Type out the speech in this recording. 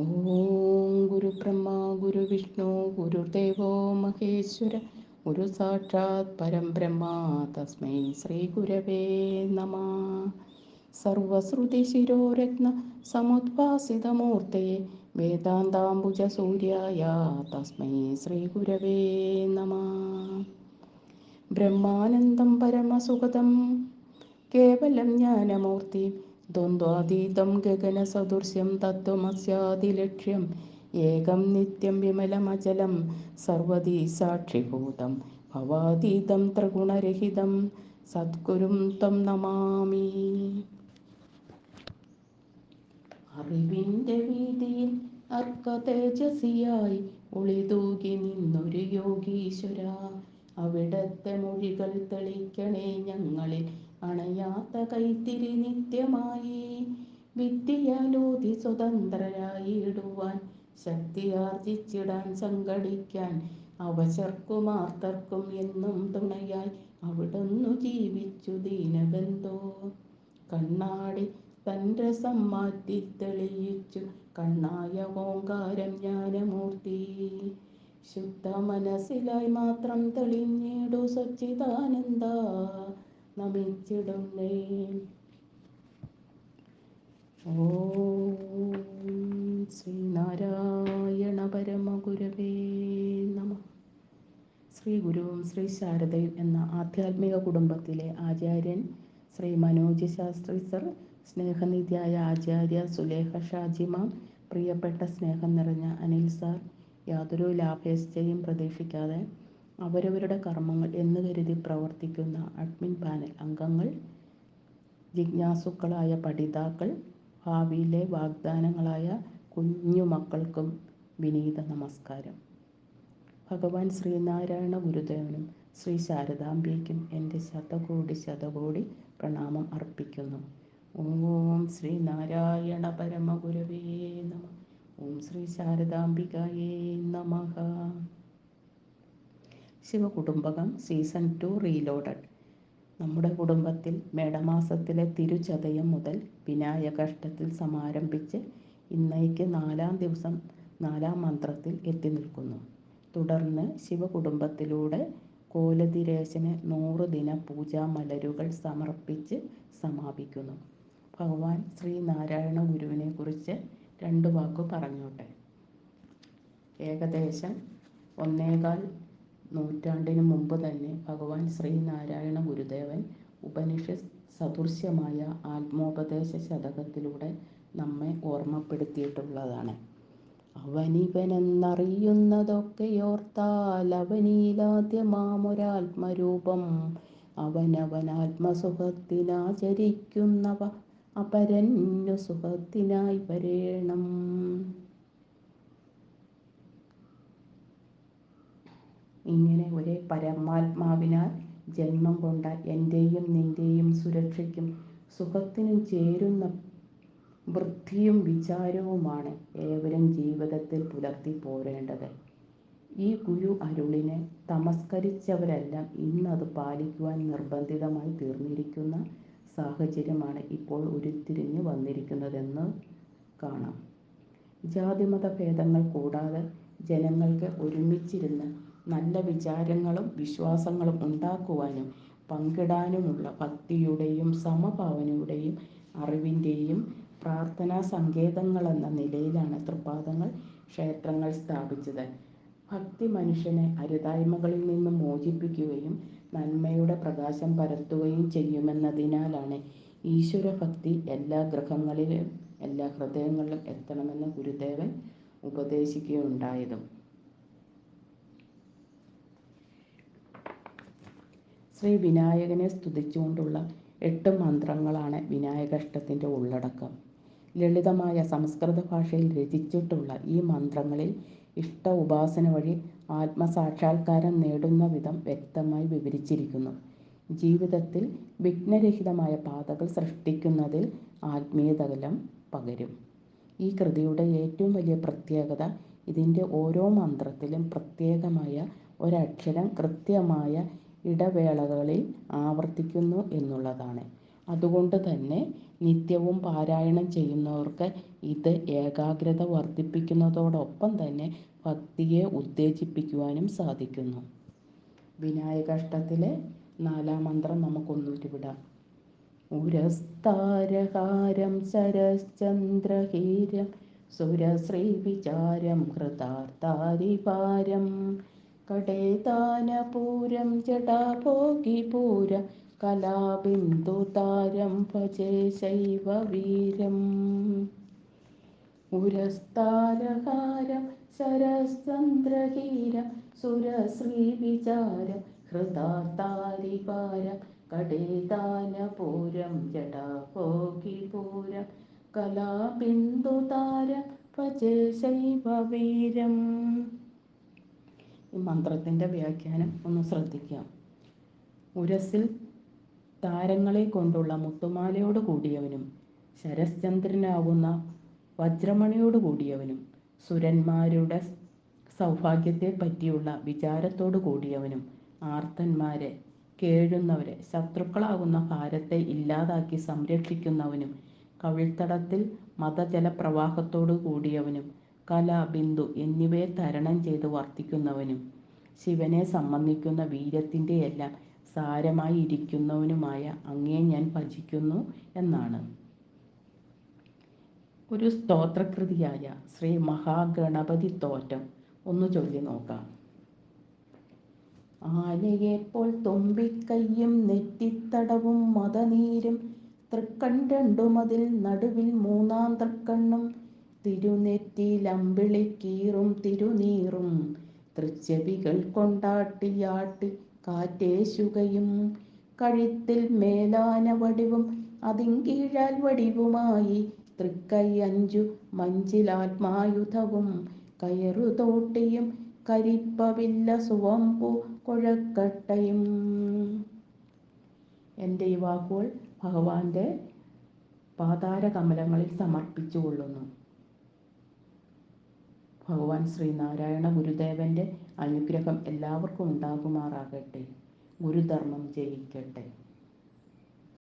ഓം ഗുരുബ്രഹ്മ ഗുരുവിഷ്ണു ഗുരുദേവോ മഹേശ്വര ഗുരു സാക്ഷാത് പരം ബ്രഹ്മ തസ്മൈ ശ്രീ ഗുരവേ നമ. സർവശ്രുതിശിരോരത്ന സമുദ്ഭാസിതമൂർത്തയെ വേദാന്താംബുജ സൂര്യായ തസ്മൈ ശ്രീ ഗുരവേ നമ. ബ്രഹ്മാനന്ദം പരമസുഖദം കേവലം ജ്ഞാനമൂർത്തി ദ്വന്ദ്വാതീതം ഗഗനസദൃശ്യം തത്വമസ്യാതിലക്ഷ്യം. ഏകം നിത്യം വിമലമചലം സർവതീ സാക്ഷിഭൂതം. ഭവാതീതം ത്രിഗുണരഹിതം സദ്ഗുരും തം നമാമി. അറിവിന്റെ വീതിയിൽ അർക്കതേജസിയായി ഒളിതൂകി നിന്നൊരു യോഗീശ്വര. അവിടത്തെ മൊഴികൾ തെളിക്കണേ ഞങ്ങളിൽ അണയാത്ത കൈത്തിരി നിത്യമായി വിദ്യയാലോതി സ്വതന്ത്രരായിടുവാൻ ശക്തിയാർജിച്ചിടാൻ സംഘടിക്കാൻ അവശർക്കുമാർത്തർക്കും എന്നും തുണയായി അവിടുന്നു ജീവിച്ചു ദീനബന്ധോ. കണ്ണാടി തന്റെ സമ്മാറ്റി തെളിയിച്ചു കണ്ണായ ഓങ്കാരം ജ്ഞാനമൂർത്തി. ശുദ്ധ മനസ്സിലായി മാത്രം തെളിഞ്ഞിടു സച്ചിദാനന്ദ. നമിച്ചിടുന്നേ. ഓം ശ്രീനാരായണ പരമഗുരവേ നമ. ശ്രീ ഗുരുവും ശ്രീ ശാരദയും എന്ന ആധ്യാത്മിക കുടുംബത്തിലെ ആചാര്യൻ ശ്രീ മനോജ് ശാസ്ത്രി സർ സ്നേഹനിധിയായ ആചാര്യ സുലേഖ ഷാജിമാം പ്രിയപ്പെട്ട സ്നേഹം നിറഞ്ഞ അനിൽ സാർ യാതൊരു ലാഭേച്ഛയും പ്രതീക്ഷിക്കാതെ അവരവരുടെ കർമ്മങ്ങൾ എന്ന് കരുതി പ്രവർത്തിക്കുന്ന അഡ്മിൻ പാനൽ അംഗങ്ങൾ ജിജ്ഞാസുക്കളായ പഠിതാക്കൾ ഭാവിയിലെ വാഗ്ദാനങ്ങളായ കുഞ്ഞു മക്കൾക്കും വിനീത നമസ്കാരം. ഭഗവാൻ ശ്രീനാരായണ ഗുരുദേവനും ശ്രീ ശാരദാംബയ്ക്കും എന്റെ ശതകോടി ശതകോടി പ്രണാമം അർപ്പിക്കുന്നു. ഓം ശ്രീ നാരായണ പരമഗുരവേ നമ. ഓം ശ്രീ ശാരദാംബികയേ നമ. ശിവകുടുംബകം സീസൺ ടു റീലോഡഡ്. നമ്മുടെ കുടുംബത്തിൽ മേടമാസത്തിലെ തിരുചതയം മുതൽ വിനായകഷ്ടത്തിൽ സമാരംഭിച്ച് ഇന്നേക്ക് നാലാം ദിവസം നാലാം മന്ത്രത്തിൽ എത്തി നിൽക്കുന്നു. തുടർന്ന് ശിവകുടുംബത്തിലൂടെ കോലതിരേശന് നൂറ് ദിന പൂജാ മലരുകൾ സമർപ്പിച്ച് സമാപിക്കുന്നു. ഭഗവാൻ ശ്രീനാരായണ ഗുരുവിനെ കുറിച്ച് രണ്ട് വാക്ക് പറഞ്ഞോട്ടെ. ഏകദേശം ഒന്നേകാൽ നൂറ്റാണ്ടിന് മുമ്പ് തന്നെ ഭഗവാൻ ശ്രീനാരായണ ഗുരുദേവൻ ഉപനിഷത്ത് സദൃശ്യമായ ആത്മോപദേശ ശതകത്തിലൂടെ നമ്മെ ഓർമ്മപ്പെടുത്തിയിട്ടുള്ളതാണ്. അവനിവനെന്നറിയുന്നതൊക്കെയോർത്താൽ അവനീലാദ്യമാമൊരാത്മരൂപം. അവനവനാത്മസുഖത്തിനാചരിക്കുന്നവ അപരന്യു സുഖത്തിനായി വരേണം. ഇങ്ങനെ ഒരേ പരമാത്മാവിനാൽ ജന്മം കൊണ്ട എന്റെയും നിന്റെയും സുരക്ഷയ്ക്കും സുഖത്തിനും ചേരുന്ന വൃത്തിയും വിചാരവുമാണ് ഏവരും ജീവിതത്തിൽ പുലർത്തി പോരേണ്ടത്. ഈ ഗുരു അരുളിനെ തമസ്കരിച്ചവരെല്ലാം ഇന്നത് പാലിക്കുവാൻ നിർബന്ധിതമായി തീർന്നിരിക്കുന്ന സാഹചര്യമാണ് ഇപ്പോൾ ഉരുത്തിരിഞ്ഞു വന്നിരിക്കുന്നതെന്ന് കാണാം. ജാതിമത ഭേദങ്ങൾ കൂടാതെ ജനങ്ങൾക്ക് ഒരുമിച്ചിരുന്ന് നല്ല വിചാരങ്ങളും വിശ്വാസങ്ങളും ഉണ്ടാക്കുവാനും പങ്കിടാനുമുള്ള ഭക്തിയുടെയും സമഭാവനയുടെയും അറിവിന്റെയും പ്രാർത്ഥനാ സങ്കേതങ്ങളെന്ന നിലയിലാണ് തൃപ്പാദങ്ങൾ ക്ഷേത്രങ്ങൾ സ്ഥാപിച്ചത്. ഭക്തി മനുഷ്യനെ അരുതായ്മകളിൽ നിന്ന് മോചിപ്പിക്കുകയും നന്മയുടെ പ്രകാശം പരത്തുകയും ചെയ്യുമെന്നതിനാലാണ് ഈശ്വരഭക്തി എല്ലാ ഗ്രഹങ്ങളിലും എല്ലാ ഹൃദയങ്ങളിലും എത്തണമെന്ന് ഗുരുദേവൻ ഉപദേശിക്കുകയുണ്ടായതും. ശ്രീ വിനായകനെ സ്തുതിച്ചുകൊണ്ടുള്ള എട്ട് മന്ത്രങ്ങളാണ് വിനായകഷ്ടത്തിന്റെ ഉള്ളടക്കം. ലളിതമായ സംസ്കൃത ഭാഷയിൽ രചിച്ചിട്ടുള്ള ഈ മന്ത്രങ്ങളിൽ ഇഷ്ട ഉപാസന വഴി ആത്മസാക്ഷാത്കാരം നേടുന്ന വിധം വ്യക്തമായി വിവരിച്ചിരിക്കുന്നു. ജീവിതത്തിൽ വിഘ്നരഹിതമായ പാതകൾ സൃഷ്ടിക്കുന്നതിൽ ആത്മീയതകലം പകരും. ഈ കൃതിയുടെ ഏറ്റവും വലിയ പ്രത്യേകത ഇതിന്റെ ഓരോ മന്ത്രത്തിലും പ്രത്യേകമായ ഒരക്ഷരം കൃത്യമായ ഇടവേളകളിൽ ആവർത്തിക്കുന്നു എന്നുള്ളതാണ്. അതുകൊണ്ട് തന്നെ നിത്യവും പാരായണം ചെയ്യുന്നവർക്ക് ഇത് ഏകാഗ്രത വർദ്ധിപ്പിക്കുന്നതോടൊപ്പം തന്നെ ഭക്തിയെ ഉത്തേജിപ്പിക്കുവാനും സാധിക്കുന്നു. വിനായകാഷ്ടത്തിലെ നാലാം മന്ത്രം നമുക്കൊന്നൂറ്റി വിടാം. ഉരസ്താരഹാരം ശരശ്ചന്ദ്രഹീരം സുരശ്രീവിചാരം കടേതാനപൂരം കലാബിന്ദു കലാബിന്ദുതാരം ഭജേ ശൈവവീരം ഉരസ്താരഹാരം ശരശ്ചന്ദ്രഹീരം സുരശ്രീവിചാരം ഹൃതാർത്താരിഭാരം കടേതാനപൂരം ജടാഭോഗിപൂരം കലാബിന്ദുതാരം ഭജേ ശൈവവീരം ഈ മന്ത്രത്തിന്റെ വ്യാഖ്യാനം ഒന്ന് ശ്രദ്ധിക്കാം ഉരസിൽ താരങ്ങളെ കൊണ്ടുള്ള മുത്തുമാലയോട് കൂടിയവനും ശരശ്ചന്ദ്രനാവുന്ന വജ്രമണിയോട് കൂടിയവനും സുരന്മാരുടെ സൗഭാഗ്യത്തെ പറ്റിയുള്ള വിചാരത്തോടു കൂടിയവനും ആർത്തന്മാരെ കേഴുന്നവരെ ശത്രുക്കളാകുന്ന ഭാരത്തെ ഇല്ലാതാക്കി സംരക്ഷിക്കുന്നവനും കവിൾത്തടത്തിൽ മതജലപ്രവാഹത്തോടു കൂടിയവനും കല ബിന്ദു എന്നിവയെ തരണം ചെയ്ത് വർത്തിക്കുന്നവനും ശിവനെ സംബന്ധിക്കുന്ന വീര്യത്തിന്റെ എല്ലാം സാരമായി ഇരിക്കുന്നവനുമായ അങ്ങേ ഞാൻ ഭജിക്കുന്നു എന്നാണ്. ഒരു സ്തോത്രകൃതിയായ ശ്രീ മഹാഗണപതി തോറ്റം. ഒന്ന് ചൊല്ലി നോക്കാം. ആനയെപ്പോൾ തുമ്പിക്കയ്യും നെറ്റിത്തടവും മതനീരും തൃക്കൺ രണ്ടുമതിൽ നടുവിൽ മൂന്നാം തൃക്കണ്ണും തിരുനെറ്റിയിലമ്പിളിക്കീറും തിരുനീറും തൃച്ചെവികൾ കൊണ്ടാട്ടിയാട്ടി കാറ്റേശുകയും. കഴുത്തിൽ മേലാന വടിവും അതിങ്കീഴാൽ വടിവുമായി തൃക്കൈ അഞ്ചു മഞ്ചിലാത്മായുധവും കയറുതോട്ടിയും കരിപ്പവില്ല സുവമ്പു കുഴക്കട്ടയും. എന്റെ ഈ വാക്കുകൾ ഭഗവാന്റെ പാതാരകമലങ്ങളിൽ സമർപ്പിച്ചുകൊള്ളുന്നു. ഭഗവാൻ ശ്രീനാരായണ ഗുരുദേവന്റെ അനുഗ്രഹം എല്ലാവർക്കും ഉണ്ടാകുമാറാകട്ടെ. ഗുരുധർമ്മം ജയിക്കട്ടെ.